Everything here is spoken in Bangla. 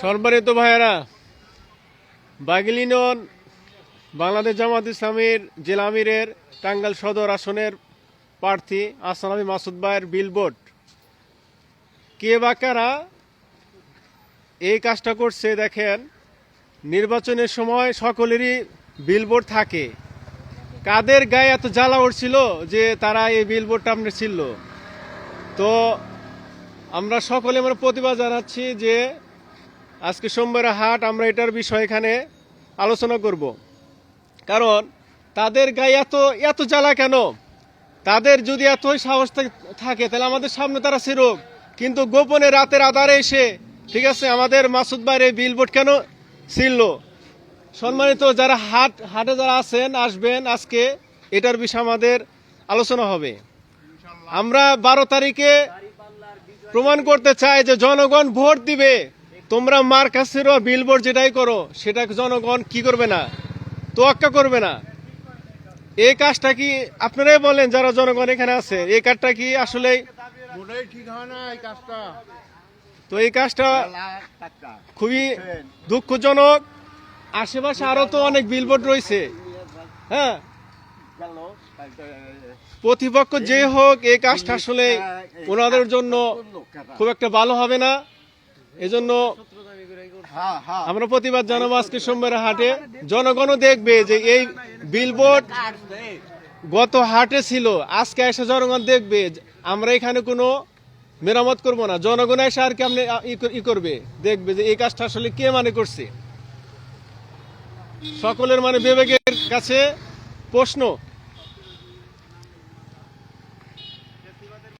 সম্মানিত ভাইয়েরা বাগিলিনন বাংলাদেশ জামাত ইসলামীর জেলা আমিরের টাঙ্গাইল সদর আসনের প্রার্থী আসলামী মাসুদ ভাইয়ের বিলবোর্ড কে বা কারা এই কাজটা করছে দেখেন, নির্বাচনের সময় সকলেরই বিলবোর্ড থাকে। কাদের গায়ে এত জ্বালা উঠছিল যে তারা এই বিলবোর্ডটা আপনার ছিল? তো আমরা সকলে আমরা প্রতিবাদ জানাচ্ছি যে আজকে সোমবার হাট, আমরা এটার বিষয় এখানে আলোচনা করব। কারণ তাদের গায়ে এত এত জ্বালা কেন? তাদের যদি এতই সাহস থাকে তাহলে আমাদের সামনে তারা ছিরুক কিন্তু গোপনে রাতের আধারে এসে, ঠিক আছে, আমাদের মাসুদ বাইরে বিলবোর্ড কেন ছিল সম্মানিত যারা হাট, হাটে যারা আছেন, আসবেন, আজকে এটার বিষয়ে আমাদের আলোচনা হবে। আমরা বারো তারিখে প্রমাণ করতে চাই যে জনগণ ভোট দিবে। তোমরা মার কাছের বিলবোর্ড যেটাই করো সেটা জনগণ কি করবে না? তোয়াক্কা করবে না। এই কাজটা কি আপনারাই বলেন যারা জনগণ এখানে আছে? এই কাজটা কি আসলে তো এই কাজটা খুবই দুঃখজনক। আশেপাশে আরও তো অনেক বিলবোর্ড রয়েছে। হ্যাঁ? প্রতিপক্ষ যে হোক এই কাজটা আসলে ওনাদের জন্য খুব একটা ভালো হবে না। এজন্য হ্যাঁ হ্যাঁ। আমরা প্রতিবাদ জানাব আজকে সোমবার হাটে। জনগণও দেখবে যে এই বিলবোর্ড গত হাটে ছিল আজকে এসে জনগণ দেখবে আমরা এখানে কোনো মেরামত করব না। জনগণ এসে আর কেমনে ই ই করবে দেখবে যে এই কাজটা আসলে কে মানে করছে। সকলের মানে বিবেকের কাছে প্রশ্ন